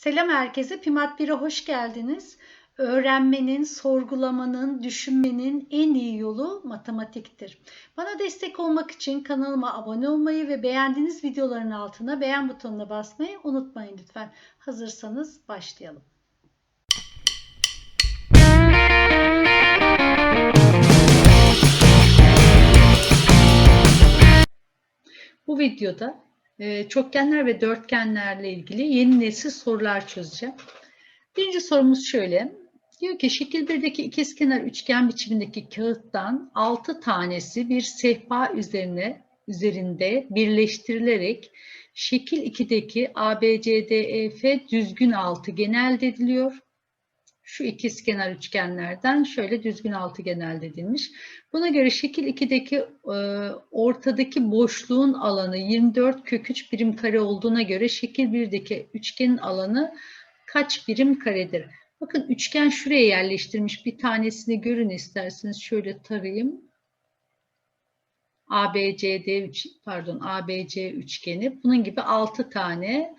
Selam herkese. Pimat 1'e hoş geldiniz. Öğrenmenin, sorgulamanın, düşünmenin en iyi yolu matematiktir. Bana destek olmak için kanalıma abone olmayı ve beğendiğiniz videoların altına beğen butonuna basmayı unutmayın lütfen. Hazırsanız başlayalım. Bu videoda çokgenler ve dörtgenlerle ilgili yeni nesil sorular çözeceğim. Birinci sorumuz şöyle. Diyor ki şekil 1'deki ikizkenar üçgen biçimindeki kağıttan 6 tanesi bir sehpa üzerine üzerinde birleştirilerek şekil 2'deki ABCDEF düzgün altıgen elde ediliyor. Şu ikizkenar üçgenlerden şöyle düzgün altıgen elde edilmiş. Buna göre şekil 2'deki e, ortadaki boşluğun alanı 24 kök 3 birim kare olduğuna göre şekil 1'deki üçgenin alanı kaç birim karedir? Bakın üçgen şuraya yerleştirmiş. Bir tanesini görün isterseniz şöyle tarayayım. ABCD pardon ABC üçgeni. Bunun gibi 6 tane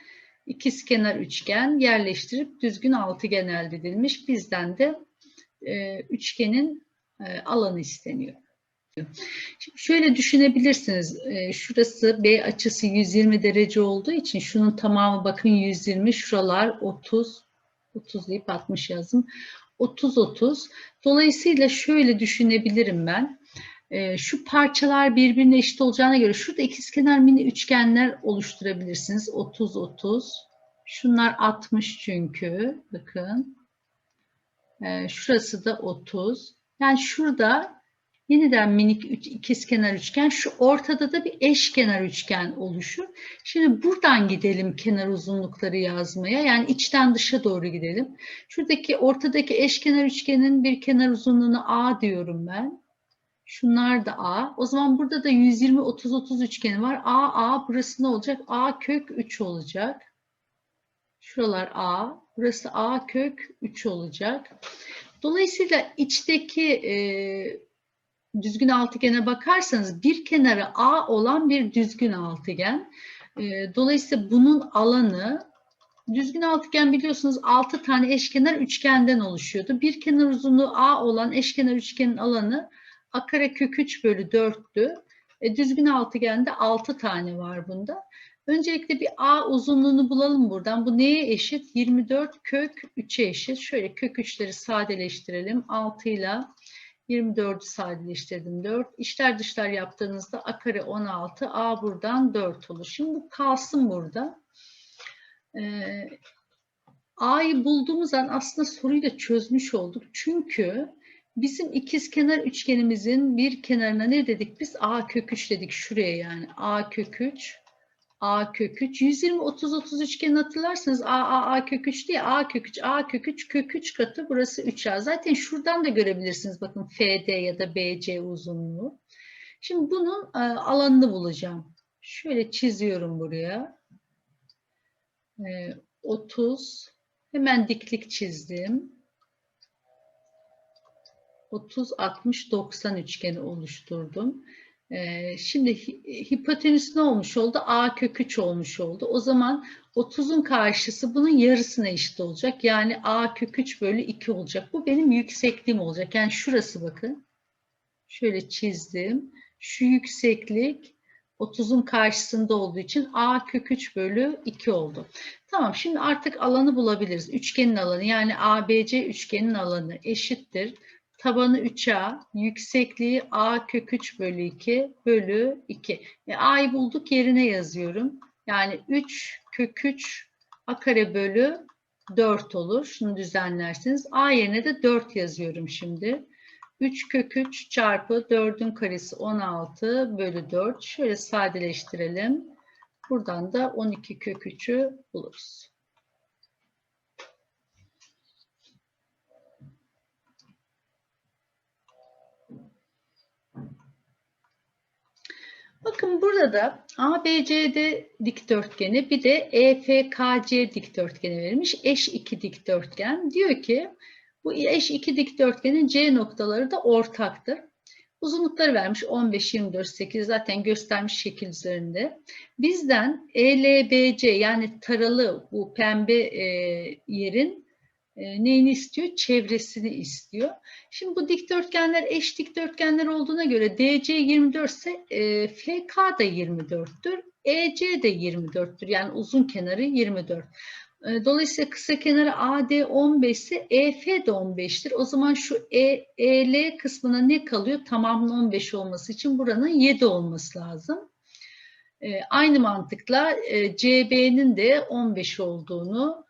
ikizkenar üçgen yerleştirip düzgün altıgen elde edilmiş. Bizden de e, üçgenin e, alanı isteniyor. Şöyle düşünebilirsiniz. E, şurası B açısı 120 derece olduğu için şunun tamamı bakın 120, şuralar 30, 30 deyip 60 yazdım. 30 30. Dolayısıyla şöyle düşünebilirim ben. E, şu parçalar birbirine eşit olacağına göre şurada ikizkenar mini üçgenler oluşturabilirsiniz. 30 30. Şunlar 60 çünkü. Bakın. E, şurası da 30. Yani şurada yeniden minik üç, ikizkenar üçgen. Şu ortada da bir eşkenar üçgen oluşur. Şimdi buradan gidelim kenar uzunlukları yazmaya. Yani içten dışa doğru gidelim. Şuradaki ortadaki eşkenar üçgenin bir kenar uzunluğuna A diyorum ben. Şunlar da A. O zaman burada da 120 30 30 üçgeni var. A A burası ne olacak? A kök 3 olacak. Şuralar A. Burası A kök 3 olacak. Dolayısıyla içteki e, düzgün altıgene bakarsanız bir kenarı A olan bir düzgün altıgen. E, dolayısıyla bunun alanı düzgün altıgen biliyorsunuz 6 tane eşkenar üçgenden oluşuyordu. Bir kenar uzunluğu A olan eşkenar üçgenin alanı A kare kök 3 bölü 4'tü. E, düzgün altıgende 6 tane var bunda. Öncelikle bir A uzunluğunu bulalım buradan. Bu neye eşit? 24 kök 3'e eşit. Şöyle kök 3'leri sadeleştirelim. 6 ile 24'ü sadeleştirdim 4. İşler dışlar yaptığınızda A kare 16. A buradan 4 olur. Şimdi bu kalsın burada. Ee, A'yı bulduğumuz an aslında soruyu da çözmüş olduk. Çünkü bizim ikizkenar üçgenimizin bir kenarına ne dedik biz? A kök 3 dedik şuraya yani. A kök 3 A kök 3. 120 30 30 üçgeni hatırlarsanız A A A kök 3 diye A kök 3 A kök 3 kök 3 katı burası 3A. Zaten şuradan da görebilirsiniz bakın FD ya da BC uzunluğu. Şimdi bunun e, alanını bulacağım. Şöyle çiziyorum buraya. E, 30 hemen diklik çizdim. 30 60 90 üçgeni oluşturdum. Şimdi hipotenüs ne olmuş oldu? A kök 3 olmuş oldu. O zaman 30'un karşısı bunun yarısına eşit olacak. Yani A kök 3 bölü 2 olacak. Bu benim yüksekliğim olacak. Yani şurası bakın. Şöyle çizdim. Şu yükseklik 30'un karşısında olduğu için A kök 3 bölü 2 oldu. Tamam şimdi artık alanı bulabiliriz. Üçgenin alanı yani ABC üçgenin alanı eşittir tabanı 3A, yüksekliği A kök 3 bölü 2 bölü 2. E, A'yı bulduk yerine yazıyorum. Yani 3 kök 3 A kare bölü 4 olur. Şunu düzenlersiniz. A yerine de 4 yazıyorum şimdi. 3 kök 3 çarpı 4'ün karesi 16 bölü 4. Şöyle sadeleştirelim. Buradan da 12 kök 3'ü buluruz. Bakın burada da ABCD dikdörtgeni bir de EFKC dikdörtgeni verilmiş. Eş iki dikdörtgen. Diyor ki bu eş iki dikdörtgenin C noktaları da ortaktır. Uzunlukları vermiş 15, 24, 8 zaten göstermiş şekil üzerinde. Bizden ELBC yani taralı bu pembe e, yerin e, neyini istiyor? Çevresini istiyor. Şimdi bu dikdörtgenler eş dikdörtgenler olduğuna göre DC 24 ise e, FK da 24'tür. EC de 24'tür. Yani uzun kenarı 24. E, Dolayısıyla kısa kenarı AD 15 ise EF de 15'tir. O zaman şu e, EL kısmına ne kalıyor? Tamamının 15 olması için buranın 7 olması lazım. E, aynı mantıkla e, CB'nin de 15 olduğunu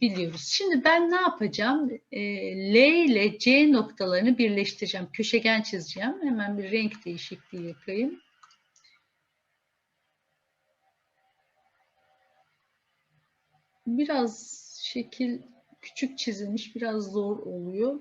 biliyoruz. Şimdi ben ne yapacağım? E, L ile C noktalarını birleştireceğim. Köşegen çizeceğim. Hemen bir renk değişikliği yapayım. Biraz şekil küçük çizilmiş, biraz zor oluyor.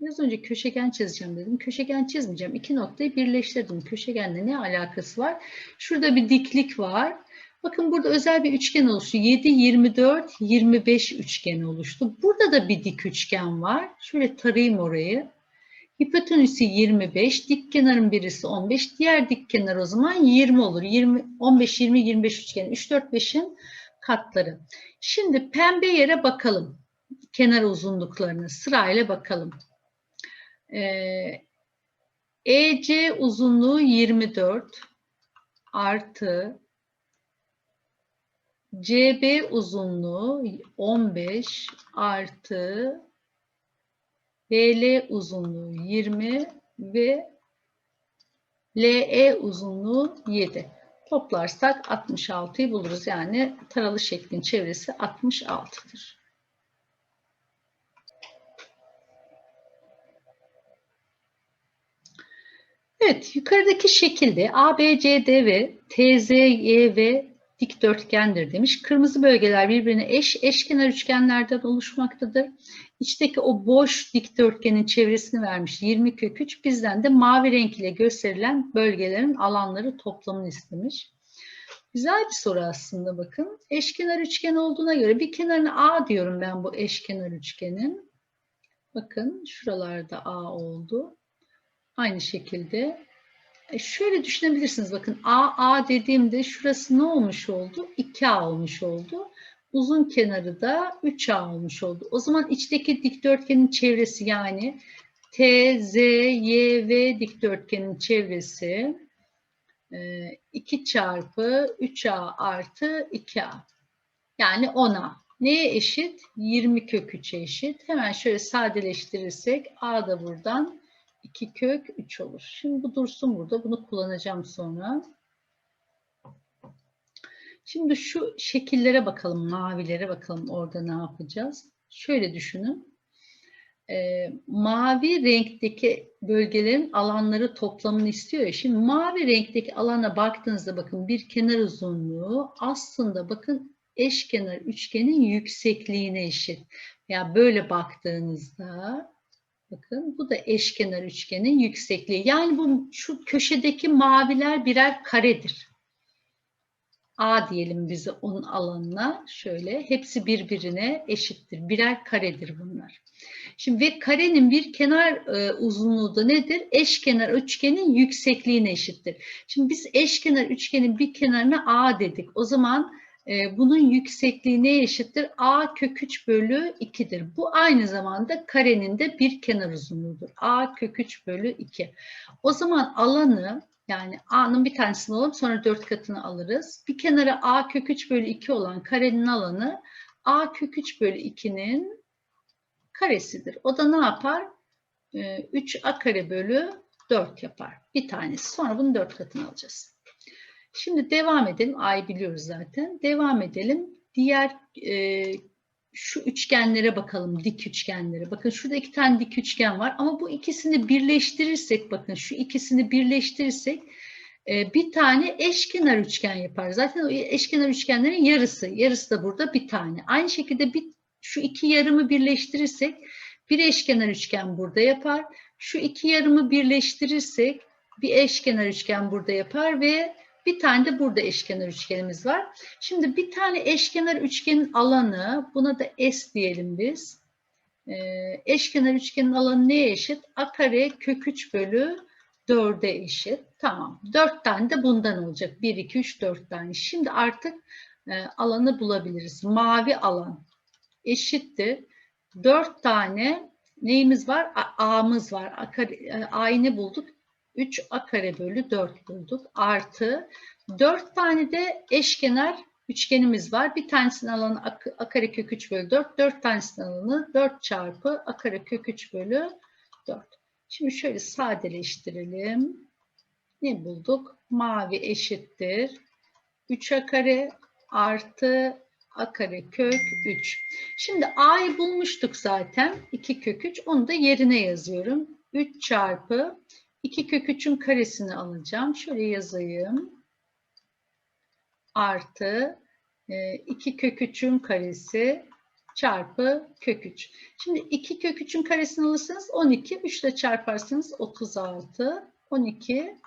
Biraz önce köşegen çizeceğim dedim. Köşegen çizmeyeceğim. İki noktayı birleştirdim. Köşegenle ne alakası var? Şurada bir diklik var. Bakın burada özel bir üçgen oluştu. 7, 24, 25 üçgen oluştu. Burada da bir dik üçgen var. Şöyle tarayayım orayı. Hipotenüsü 25, dik kenarın birisi 15, diğer dik kenar o zaman 20 olur. 20, 15, 20, 25 üçgen. 3, 4, 5'in katları. Şimdi pembe yere bakalım. Kenar uzunluklarını sırayla bakalım. Ee, EC uzunluğu 24 artı CB uzunluğu 15 artı BL uzunluğu 20 ve LE uzunluğu 7. Toplarsak 66'yı buluruz. Yani taralı şeklin çevresi 66'dır. Evet, yukarıdaki şekilde ABCD ve TZYV dikdörtgendir demiş. Kırmızı bölgeler birbirine eş, eşkenar üçgenlerden oluşmaktadır. İçteki o boş dikdörtgenin çevresini vermiş 20 kök 3. Bizden de mavi renk ile gösterilen bölgelerin alanları toplamını istemiş. Güzel bir soru aslında bakın. Eşkenar üçgen olduğuna göre bir kenarına A diyorum ben bu eşkenar üçgenin. Bakın şuralarda A oldu. Aynı şekilde şöyle düşünebilirsiniz bakın A, A dediğimde şurası ne olmuş oldu? 2A olmuş oldu. Uzun kenarı da 3A olmuş oldu. O zaman içteki dikdörtgenin çevresi yani T, Z, Y, V dikdörtgenin çevresi 2 çarpı 3A artı 2A. Yani 10A. Neye eşit? 20 kök 3'e eşit. Hemen şöyle sadeleştirirsek A da buradan 2 kök 3 olur. Şimdi bu dursun burada. Bunu kullanacağım sonra. Şimdi şu şekillere bakalım. Mavilere bakalım. Orada ne yapacağız? Şöyle düşünün. Ee, mavi renkteki bölgelerin alanları toplamını istiyor ya. Şimdi mavi renkteki alana baktığınızda bakın bir kenar uzunluğu aslında bakın eşkenar üçgenin yüksekliğine eşit. Ya yani böyle baktığınızda Bakın bu da eşkenar üçgenin yüksekliği. Yani bu şu köşedeki maviler birer karedir. A diyelim bize onun alanına şöyle hepsi birbirine eşittir. Birer karedir bunlar. Şimdi ve karenin bir kenar e, uzunluğu da nedir? Eşkenar üçgenin yüksekliğine eşittir. Şimdi biz eşkenar üçgenin bir kenarına A dedik. O zaman e, bunun yüksekliği neye eşittir? A kök 3 bölü 2'dir. Bu aynı zamanda karenin de bir kenar uzunluğudur. A kök 3 bölü 2. O zaman alanı yani A'nın bir tanesini alalım sonra 4 katını alırız. Bir kenara A kök 3 bölü 2 olan karenin alanı A kök 3 bölü 2'nin karesidir. O da ne yapar? 3A kare bölü 4 yapar. Bir tanesi. Sonra bunun 4 katını alacağız. Şimdi devam edelim. A'yı biliyoruz zaten. Devam edelim. Diğer e, şu üçgenlere bakalım. Dik üçgenlere. Bakın şurada iki tane dik üçgen var. Ama bu ikisini birleştirirsek bakın şu ikisini birleştirirsek e, bir tane eşkenar üçgen yapar. Zaten o eşkenar üçgenlerin yarısı. Yarısı da burada bir tane. Aynı şekilde bir, şu iki yarımı birleştirirsek bir eşkenar üçgen burada yapar. Şu iki yarımı birleştirirsek bir eşkenar üçgen burada yapar ve bir tane de burada eşkenar üçgenimiz var. Şimdi bir tane eşkenar üçgenin alanı, buna da S diyelim biz. Ee, eşkenar üçgenin alanı neye eşit? A kare kök 3 bölü 4'e eşit. Tamam. 4 tane de bundan olacak. 1, 2, 3, 4 tane. Şimdi artık e, alanı bulabiliriz. Mavi alan eşittir. 4 tane neyimiz var? A'mız var. E, A'yı ne bulduk? 3 A kare bölü 4 bulduk. Artı 4 tane de eşkenar üçgenimiz var. Bir tanesinin alanı A, A kare kök 3 bölü 4. 4 tanesinin alanı 4 çarpı A kare kök 3 bölü 4. Şimdi şöyle sadeleştirelim. Ne bulduk? Mavi eşittir. 3A kare artı A kare kök 3. Şimdi A'yı bulmuştuk zaten. 2 kök 3. Onu da yerine yazıyorum. 3 çarpı 2 kök 3'ün karesini alacağım. Şöyle yazayım. Artı 2 kök 3'ün karesi çarpı kök 3. Şimdi 2 kök 3'ün karesini alırsanız 12. 3 ile çarparsanız 36. 12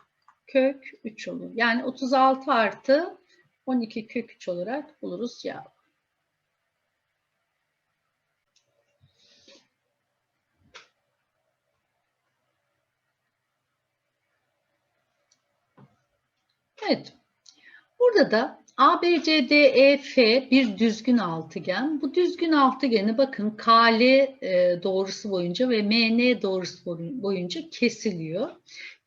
kök 3 olur. Yani 36 artı 12 kök 3 olarak buluruz cevabı. Evet. Burada da ABCDEF bir düzgün altıgen. Bu düzgün altıgeni bakın KL e, doğrusu boyunca ve MN doğrusu boyunca kesiliyor.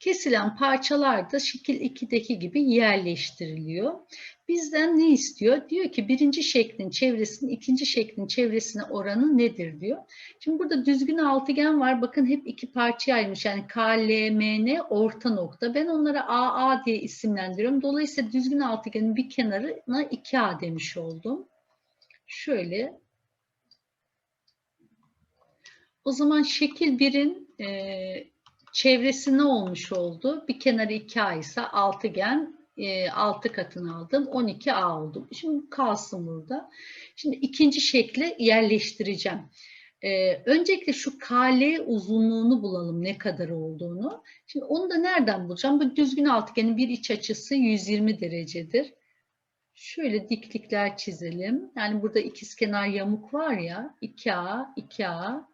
Kesilen parçalar da şekil 2'deki gibi yerleştiriliyor. Bizden ne istiyor? Diyor ki birinci şeklin çevresinin ikinci şeklin çevresine oranı nedir diyor. Şimdi burada düzgün altıgen var. Bakın hep iki parçaya ayrılmış. Yani KLMN orta nokta. Ben onlara AA diye isimlendiriyorum. Dolayısıyla düzgün altıgenin bir kenarına 2A demiş oldum. Şöyle. O zaman şekil 1'in e, çevresi ne olmuş oldu? Bir kenarı 2A ise altıgen e, 6 katını aldım. 12A oldu. Şimdi kalsın burada. Şimdi ikinci şekle yerleştireceğim. E, öncelikle şu KL uzunluğunu bulalım ne kadar olduğunu. Şimdi onu da nereden bulacağım? Bu düzgün altıgenin bir iç açısı 120 derecedir. Şöyle diklikler çizelim. Yani burada ikizkenar yamuk var ya 2A, 2A,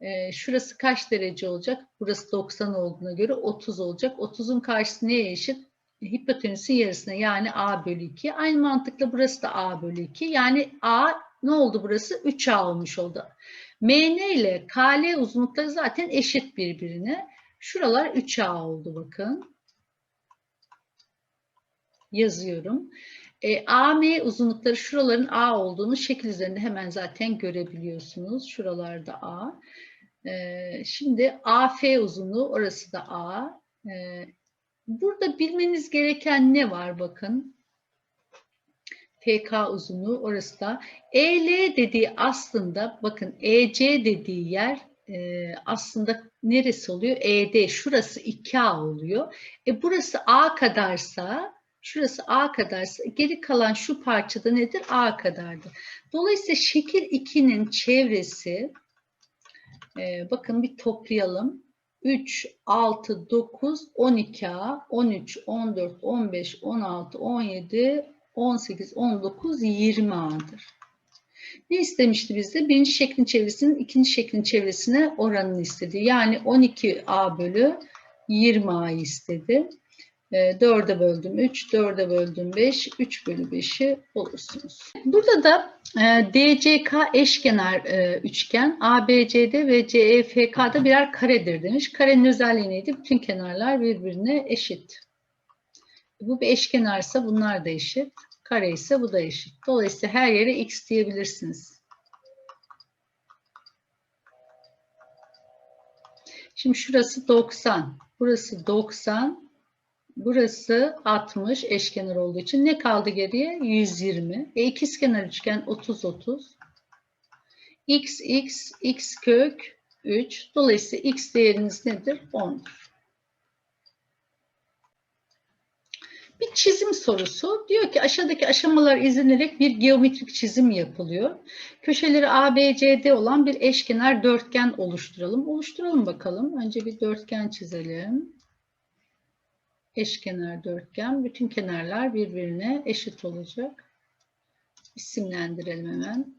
e, şurası kaç derece olacak? Burası 90 olduğuna göre 30 olacak. 30'un karşısı neye eşit? Hipotenüsün yarısına yani A bölü 2. Aynı mantıkla burası da A bölü 2. Yani A ne oldu burası? 3A olmuş oldu. MN ile KL uzunlukları zaten eşit birbirine. Şuralar 3A oldu bakın. Yazıyorum. E, AM uzunlukları şuraların A olduğunu şekil üzerinde hemen zaten görebiliyorsunuz. Şuralarda A. E, şimdi AF uzunluğu orası da A. E, burada bilmeniz gereken ne var bakın. FK uzunluğu orası da. EL dediği aslında bakın EC dediği yer e, aslında neresi oluyor? ED şurası 2A oluyor. E burası A kadarsa şurası A kadarsa geri kalan şu parçada nedir? A kadardır. Dolayısıyla şekil 2'nin çevresi e, bakın bir toplayalım. 3, 6, 9, 12A, 13, 14, 15, 16, 17, 18, 19, 20A'dır. Ne istemişti bizde? Birinci şeklin çevresinin ikinci şeklin çevresine oranını istedi. Yani 12A bölü 20A'yı istedi. 4'e böldüm 3, 4'e böldüm 5, 3 bölü 5'i bulursunuz. Burada da DCK eşkenar üçgen, ABCD ve CEFK'da birer karedir demiş. Karenin özelliği neydi? Bütün kenarlar birbirine eşit. Bu bir eşkenarsa bunlar da eşit. Kare ise bu da eşit. Dolayısıyla her yere x diyebilirsiniz. Şimdi şurası 90. Burası 90. Burası 60 eşkenar olduğu için ne kaldı geriye? 120. E ikizkenar üçgen 30 30. x x x kök 3. Dolayısıyla x değeriniz nedir? 10'dur. Bir çizim sorusu. Diyor ki aşağıdaki aşamalar izlenerek bir geometrik çizim yapılıyor. Köşeleri ABCD olan bir eşkenar dörtgen oluşturalım. Oluşturalım bakalım. Önce bir dörtgen çizelim. Eşkenar dörtgen. Bütün kenarlar birbirine eşit olacak. İsimlendirelim hemen.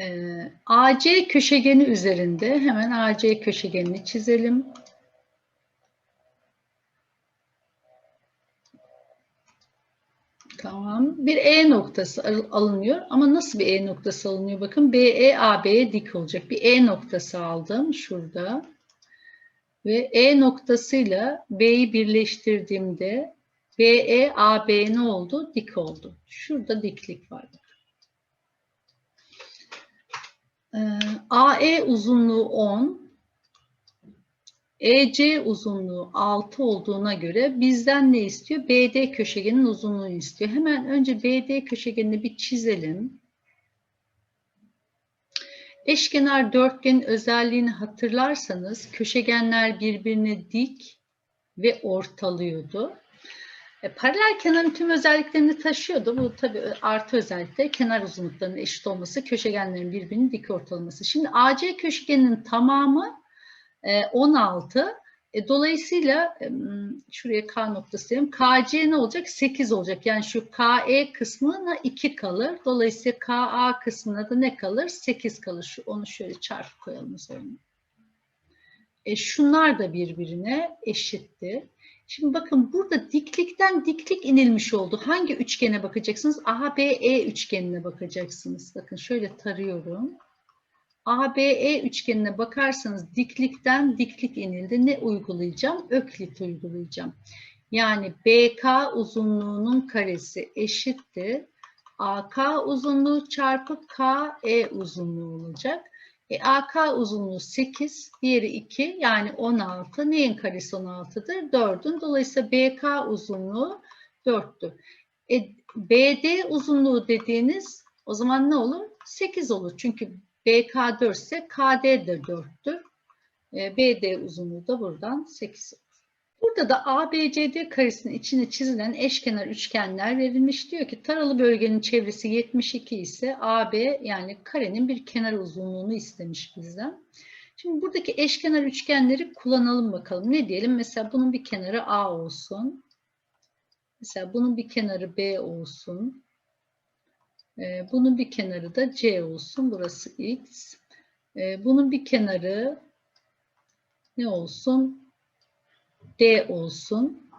Ee, AC köşegeni üzerinde hemen AC köşegenini çizelim. Tamam. Bir E noktası al- alınıyor ama nasıl bir E noktası alınıyor? Bakın BE AB'ye dik olacak. Bir E noktası aldım şurada. Ve E noktasıyla B'yi birleştirdiğimde BE AB ne oldu? Dik oldu. Şurada diklik var. Ee, AE uzunluğu 10, EC uzunluğu 6 olduğuna göre bizden ne istiyor? BD köşegenin uzunluğunu istiyor. Hemen önce BD köşegenini bir çizelim. Eşkenar dörtgenin özelliğini hatırlarsanız köşegenler birbirine dik ve ortalıyordu. E, paralel kenarın tüm özelliklerini taşıyordu. Bu tabii artı özellikleri kenar uzunluklarının eşit olması, köşegenlerin birbirinin dik ortalaması. Şimdi AC köşegeninin tamamı e, 16. E, dolayısıyla şuraya K noktası diyelim. KC ne olacak? 8 olacak. Yani şu KE kısmına 2 kalır. Dolayısıyla KA kısmına da ne kalır? 8 kalır. Şu, onu şöyle çarpı koyalım sonra. E, şunlar da birbirine eşitti. Şimdi bakın burada diklikten diklik inilmiş oldu. Hangi üçgene bakacaksınız? ABE üçgenine bakacaksınız. Bakın şöyle tarıyorum. ABE üçgenine bakarsanız diklikten diklik inildi. Ne uygulayacağım? Öklit uygulayacağım. Yani BK uzunluğunun karesi eşittir. AK uzunluğu çarpı KE uzunluğu olacak. E, AK uzunluğu 8, diğeri 2 yani 16. Neyin karesi 16'dır? 4'ün. Dolayısıyla BK uzunluğu 4'tür. E, BD uzunluğu dediğiniz o zaman ne olur? 8 olur. Çünkü BK 4 ise KD de 4'tür. E, BD uzunluğu da buradan 8 olur. Burada da ABCD karesinin içine çizilen eşkenar üçgenler verilmiş. Diyor ki taralı bölgenin çevresi 72 ise AB yani karenin bir kenar uzunluğunu istemiş bizden. Şimdi buradaki eşkenar üçgenleri kullanalım bakalım. Ne diyelim? Mesela bunun bir kenarı A olsun. Mesela bunun bir kenarı B olsun. Ee, bunun bir kenarı da C olsun. Burası X. Ee, bunun bir kenarı ne olsun? D olsun.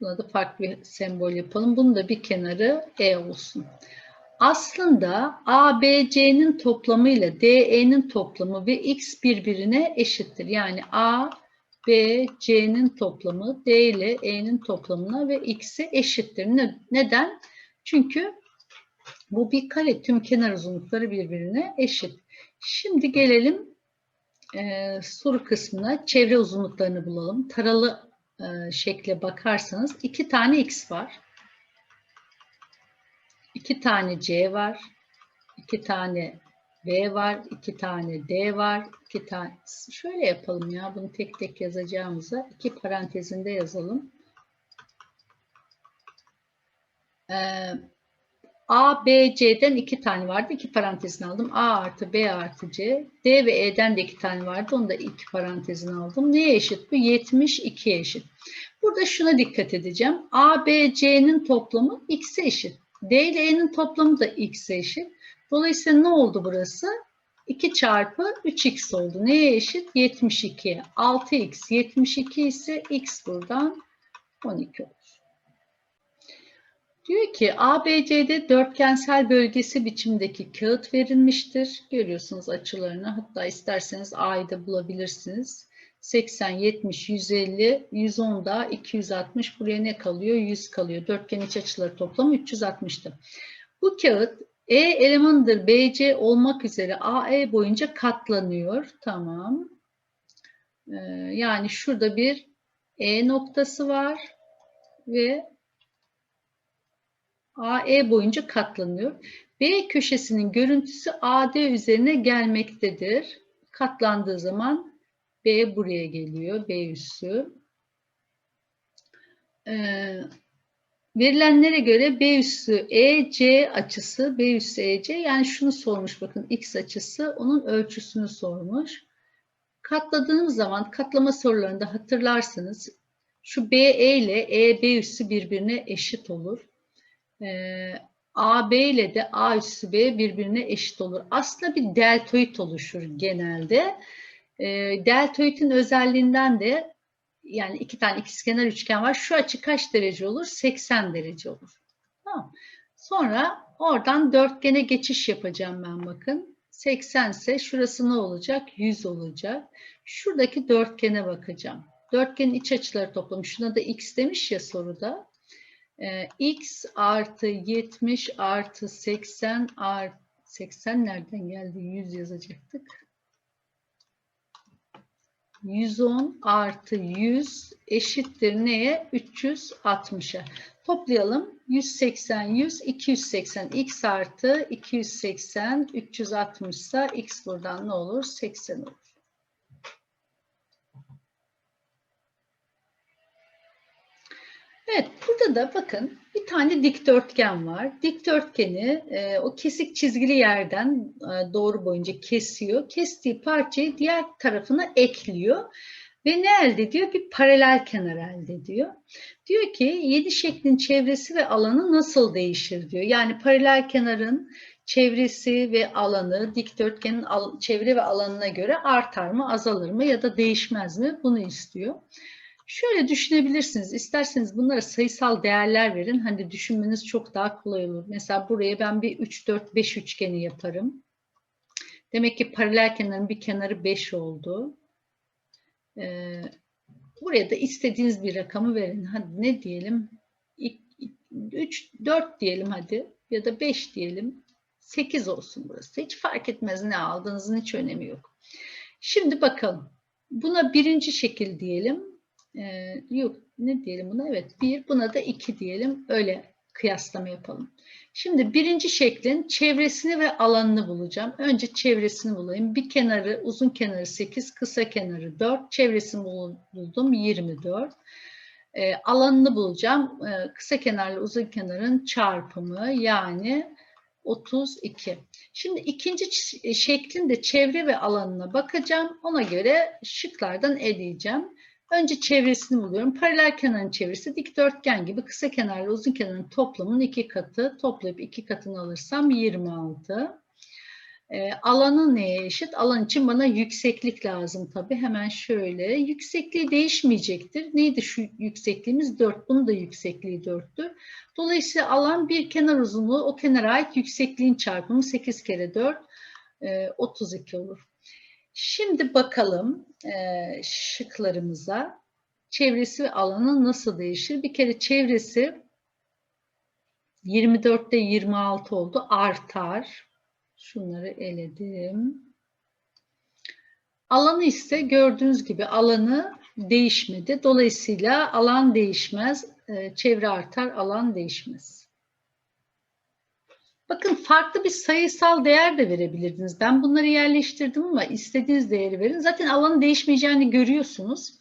Buna da farklı bir sembol yapalım. Bunun da bir kenarı E olsun. Aslında ABC'nin toplamı ile DE'nin toplamı ve X birbirine eşittir. Yani A, B, C'nin toplamı D ile E'nin toplamına ve X'e eşittir. Ne, neden? Çünkü bu bir kare. Tüm kenar uzunlukları birbirine eşit. Şimdi gelelim e, soru kısmına çevre uzunluklarını bulalım. Taralı e, şekle bakarsanız iki tane x var. iki tane c var. iki tane b var. iki tane d var. iki tane şöyle yapalım ya bunu tek tek yazacağımıza iki parantezinde yazalım. Ee, A, B, C'den iki tane vardı. İki parantezini aldım. A artı B artı C. D ve E'den de iki tane vardı. Onu da iki parantezini aldım. Neye eşit bu? 72'ye eşit. Burada şuna dikkat edeceğim. A, B, C'nin toplamı X'e eşit. D ile E'nin toplamı da X'e eşit. Dolayısıyla ne oldu burası? 2 çarpı 3x oldu. Neye eşit? 72'ye. 6x 72 ise x buradan 12 olur. Diyor ki ABC'de dörtgensel bölgesi biçimdeki kağıt verilmiştir. Görüyorsunuz açılarını. Hatta isterseniz A'yı da bulabilirsiniz. 80, 70, 150, 110 da 260 buraya ne kalıyor? 100 kalıyor. Dörtgen iç açıları toplamı 360'tı. Bu kağıt E elemanıdır BC olmak üzere AE boyunca katlanıyor. Tamam. Ee, yani şurada bir E noktası var ve AE boyunca katlanıyor. B köşesinin görüntüsü AD üzerine gelmektedir. Katlandığı zaman B buraya geliyor. B üssü. Ee, verilenlere göre B üssü EC açısı, B üssü EC yani şunu sormuş bakın X açısı onun ölçüsünü sormuş. Katladığımız zaman katlama sorularında hatırlarsınız şu BE ile EB üssü birbirine eşit olur. Ee, AB ile de A üssü B birbirine eşit olur. Aslında bir deltoid oluşur genelde. E, deltoidin özelliğinden de yani iki tane ikizkenar üçgen var. Şu açı kaç derece olur? 80 derece olur. Tamam. Sonra oradan dörtgene geçiş yapacağım ben bakın. 80 ise şurası ne olacak? 100 olacak. Şuradaki dörtgene bakacağım. Dörtgenin iç açıları toplamı. Şuna da x demiş ya soruda. Ee, x artı 70 artı 80 artı 80 nereden geldi? 100 yazacaktık. 110 artı 100 eşittir neye? 360'a. Toplayalım. 180, 100, 280. x artı 280, 360 ise x buradan ne olur? 80 olur. Evet, burada da bakın bir tane dikdörtgen var. Dikdörtgeni e, o kesik çizgili yerden e, doğru boyunca kesiyor. Kestiği parçayı diğer tarafına ekliyor ve ne elde ediyor? Bir paralel kenar elde ediyor. Diyor ki yedi şeklin çevresi ve alanı nasıl değişir diyor. Yani paralel kenarın çevresi ve alanı dikdörtgenin çevre ve alanına göre artar mı, azalır mı ya da değişmez mi? Bunu istiyor. Şöyle düşünebilirsiniz. İsterseniz bunlara sayısal değerler verin. Hani düşünmeniz çok daha kolay olur. Mesela buraya ben bir 3, 4, 5 üçgeni yaparım. Demek ki paralel kenarın bir kenarı 5 oldu. Ee, buraya da istediğiniz bir rakamı verin. Hadi ne diyelim? 3, 4 diyelim hadi. Ya da 5 diyelim. 8 olsun burası. Hiç fark etmez ne aldığınızın hiç önemi yok. Şimdi bakalım. Buna birinci şekil diyelim. Ee, yok ne diyelim buna? Evet bir buna da iki diyelim. Öyle kıyaslama yapalım. Şimdi birinci şeklin çevresini ve alanını bulacağım. Önce çevresini bulayım. Bir kenarı uzun kenarı 8, kısa kenarı 4. Çevresini buldum 24. Ee, alanını bulacağım. Ee, kısa kenarla uzun kenarın çarpımı yani 32. Şimdi ikinci şeklin de çevre ve alanına bakacağım. Ona göre şıklardan eleyeceğim. Önce çevresini buluyorum. Paralel kenarın çevresi dikdörtgen gibi kısa kenarla uzun kenarın toplamının iki katı. Toplayıp iki katını alırsam 26. E, alanı neye eşit? Alan için bana yükseklik lazım tabii. Hemen şöyle. Yüksekliği değişmeyecektir. Neydi şu yüksekliğimiz? 4. Bunun da yüksekliği 4'tü. Dolayısıyla alan bir kenar uzunluğu o kenara ait yüksekliğin çarpımı 8 kere 4 e, 32 olur. Şimdi bakalım e, şıklarımıza. Çevresi ve alanı nasıl değişir? Bir kere çevresi 24'te 26 oldu. Artar. Şunları eledim. Alanı ise gördüğünüz gibi alanı değişmedi. Dolayısıyla alan değişmez. E, çevre artar, alan değişmez. Bakın farklı bir sayısal değer de verebilirdiniz. Ben bunları yerleştirdim ama istediğiniz değeri verin. Zaten alanın değişmeyeceğini görüyorsunuz.